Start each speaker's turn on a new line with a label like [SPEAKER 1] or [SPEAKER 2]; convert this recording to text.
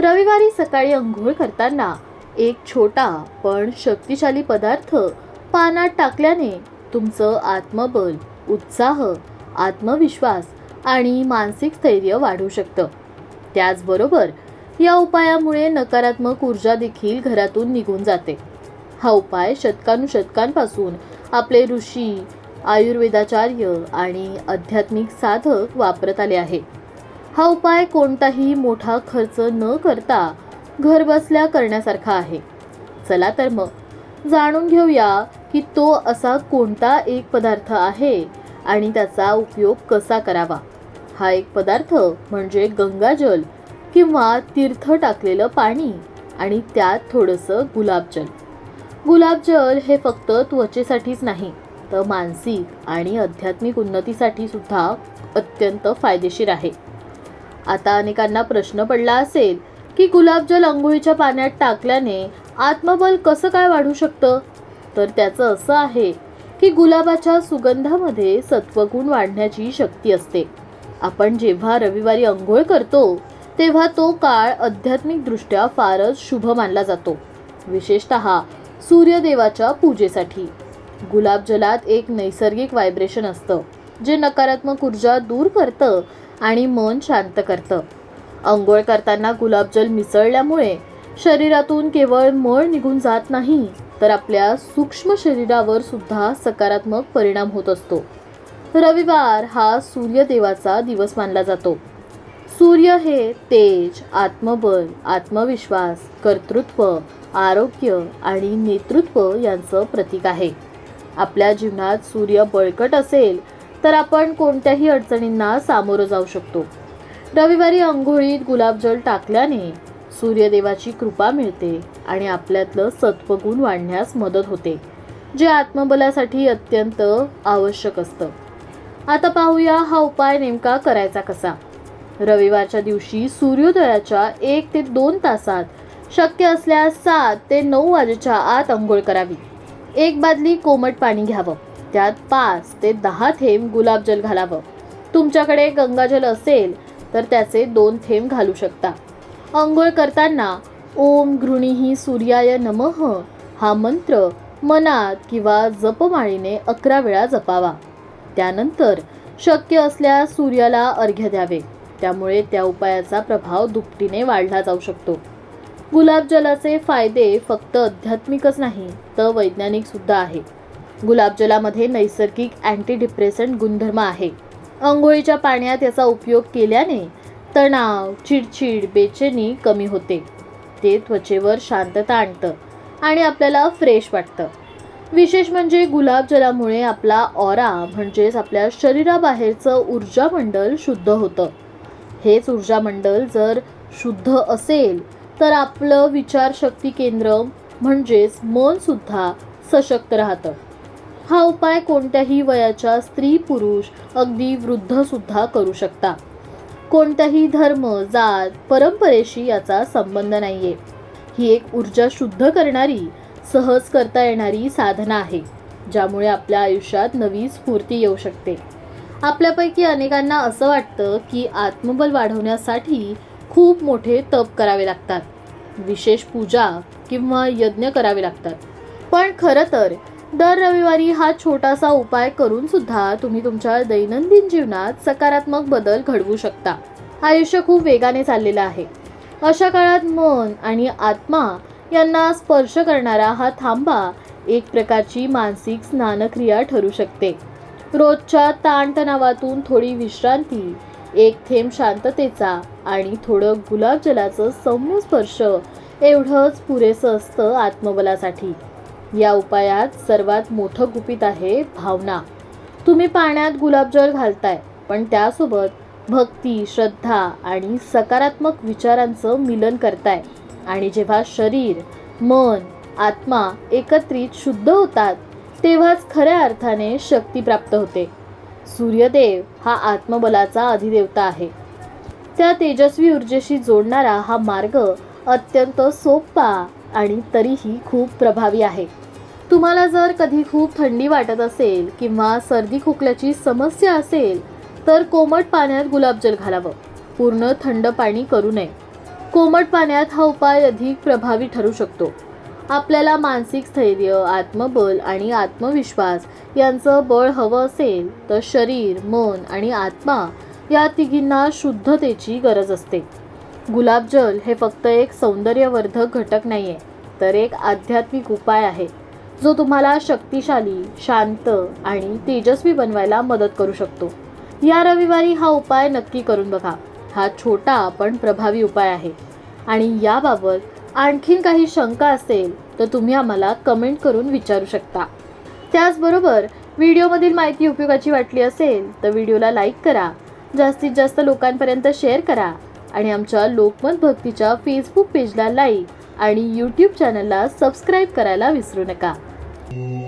[SPEAKER 1] रविवारी सकाळी अंघोळ करताना एक छोटा पण शक्तिशाली पदार्थ पानात टाकल्याने तुमचं आत्मबल उत्साह आत्मविश्वास आणि मानसिक स्थैर्य वाढू शकतं. त्याचबरोबर या उपायामुळे नकारात्मक ऊर्जा देखील घरातून निघून जाते. हा उपाय शतकानुशतकांपासून आपले ऋषी आयुर्वेदाचार्य आणि आध्यात्मिक साधक वापरत आले आहे. हा उपाय कोणताही मोठा खर्च न करता घरबसल्या करण्यासारखा आहे. चला तर मग जाणून घेऊया की तो असा कोणता एक पदार्थ आहे आणि त्याचा उपयोग कसा करावा. हा एक पदार्थ म्हणजे गंगाजल किंवा तीर्थ टाकलेलं पाणी आणि त्यात थोडंसं गुलाबजल. गुलाबजल हे फक्त त्वचेसाठीच नाही तर मानसिक आणि आध्यात्मिक उन्नतीसाठी सुद्धा अत्यंत फायदेशीर आहे. आता अनेकांना प्रश्न पडला असेल की गुलाबजल आंघोळीच्या पाण्यात टाकल्याने आत्मबल कसं काय वाढू शकतं? तर त्याचं असं आहे की गुलाबाच्या सुगंधामध्ये सत्वगुण वाढण्याची शक्ती असते. आपण जेव्हा रविवारी अंघोळ करतो तेव्हा तो काळ आध्यात्मिकदृष्ट्या फारच शुभ मानला जातो विशेषत सूर्यदेवाच्या पूजेसाठी. गुलाबजलात एक नैसर्गिक व्हायब्रेशन असतं जे नकारात्मक ऊर्जा दूर करतं आणि मन शांत करतं. अंघोळ करताना गुलाबजल मिसळल्यामुळे शरीरातून केवळ मळ निघून जात नाही तर आपल्या सूक्ष्म शरीरावर सुद्धा सकारात्मक परिणाम होत असतो. रविवार हा सूर्यदेवाचा दिवस मानला जातो. सूर्य हे तेज आत्मबल आत्मविश्वास कर्तृत्व आरोग्य आणि नेतृत्व यांचं प्रतीक आहे. आपल्या जीवनात सूर्य बळकट असेल तर आपण कोणत्याही अडचणींना सामोरं जाऊ शकतो. रविवारी अंघोळीत गुलाबजल टाकल्याने सूर्यदेवाची कृपा मिळते आणि आपल्यातलं सत्वगुण वाढण्यास मदत होते जे आत्मबलासाठी अत्यंत आवश्यक असतं. आता पाहूया हा उपाय नेमका करायचा कसा. रविवारच्या दिवशी सूर्योदयाच्या एक ते दोन तासात शक्य असल्यास सात ते नऊ वाजेच्या आत अंघोळ करावी. एक बादली कोमट पाणी घ्यावं. त्यात पाच ते दहा थेंब गुलाबजल घालावं. तुमच्याकडे गंगाजल असेल तर त्याचे दोन थेंब घालू शकता. अंघोळ करताना ओम घृणीही सूर्याय नमः हा मंत्र मनात किंवा जपमाळीने अकरा वेळा जपावा. त्यानंतर शक्य असल्यास सूर्याला अर्घ्य द्यावे. त्यामुळे त्या उपायाचा प्रभाव दुपटीने वाढला जाऊ शकतो. गुलाबजलाचे फायदे फक्त आध्यात्मिकच नाही तर वैज्ञानिकसुद्धा आहे. गुलाबजलामध्ये नैसर्गिक अँटी डिप्रेसंट गुणधर्म आहे. अंघोळीच्या पाण्यात याचा उपयोग केल्याने तणाव चिडचिड बेचैनी कमी होते. ते त्वचेवर शांतता आणतं आणि आपल्याला फ्रेश वाटतं. विशेष म्हणजे गुलाबजलामुळे आपला ऑरा म्हणजेच आपल्या शरीराबाहेरचं ऊर्जामंडल शुद्ध होतं. हेच ऊर्जामंडल जर शुद्ध असेल तर आपलं विचारशक्ती केंद्र म्हणजेच मनसुद्धा सशक्त राहतं. हा उपाय कोणत्याही वयाच्या स्त्री पुरुष अगदी वृद्ध सुद्धा करू शकता. कोणत्याही धर्म जात परंपरेशी याचा संबंध नाहीये. ही एक ऊर्जा शुद्ध करणारी सहज करता येणारी साधना आहे ज्यामुळे आपल्या आयुष्यात नवी स्फूर्ती येऊ शकते. आपल्यापैकी अनेकांना असं वाटतं की आत्मबल वाढवण्यासाठी खूप मोठे तप करावे लागतात. विशेष पूजा किंवा यज्ञ करावे लागतात. पण खरं तर दर रविवारी हा छोटासा उपाय करून सुद्धा तुम्ही तुमच्या दैनंदिन जीवनात सकारात्मक बदल घडवू शकता. आयुष्य खूप वेगाने चाललेलं आहे. अशा काळात मन आणि आत्मा यांना स्पर्श करणारा हा थांबा एक प्रकारची मानसिक स्नानक्रिया ठरू शकते. रोजच्या ताणतणावातून थोडी विश्रांती एक थेंब शांततेचा आणि थोडं गुलाबजलाचं सौम्य स्पर्श एवढंच पुरेसं असतं आत्मबलासाठी. या उपायात सर्वात मोठं गुपित आहे भावना. तुम्ही पाण्यात गुलाबजल घालताय पण त्यासोबत भक्ती श्रद्धा आणि सकारात्मक विचारांचं मिलन करताय. आणि जेव्हा शरीर मन आत्मा एकत्रित शुद्ध होतात तेव्हाच खऱ्या अर्थाने शक्ती प्राप्त होते. सूर्यदेव हा आत्मबलाचा अधिदेवता आहे. त्या तेजस्वी ऊर्जेशी जोडणारा हा मार्ग अत्यंत सोपा आणि तरीही खूप प्रभावी आहे. तुम्हाला जर कधी खूप थंडी वाटत असेल किंवा सर्दी खोकल्याची समस्या असेल तर कोमट पाण्यात गुलाबजल घालावं. पूर्ण थंड पाणी करू नये. कोमट पाण्यात हा उपाय अधिक प्रभावी ठरू शकतो. आपल्याला मानसिक स्थैर्य आत्मबल आणि आत्मविश्वास यांचं बळ हवं असेल तर शरीर मन आणि आत्मा या तिघींना शुद्धतेची गरज असते. गुलाबजल हे फक्त एक सौंदर्यवर्धक घटक नाही आहे तर एक आध्यात्मिक उपाय आहे. जो तुम्हाला शक्तिशाली शांत आणि तेजस्वी बनवायला मदत करू शकतो. या रविवारी हा उपाय नक्की करून बघा. हा छोटा पण प्रभावी उपाय आहे. आणि याबाबत आणखीन काही शंका असेल तर तुम्ही आम्हाला कमेंट करून विचारू शकता. त्याचबरोबर व्हिडिओमधील माहिती उपयोगाची वाटली असेल तर व्हिडिओला लाईक करा. जास्तीत जास्त लोकांपर्यंत शेअर करा. आणि आमच्या लोकमत भक्तीच्या फेसबुक पेजला लाईक आणि यूट्यूब चॅनलला सबस्क्राईब करायला विसरू नका. Mm-hmm.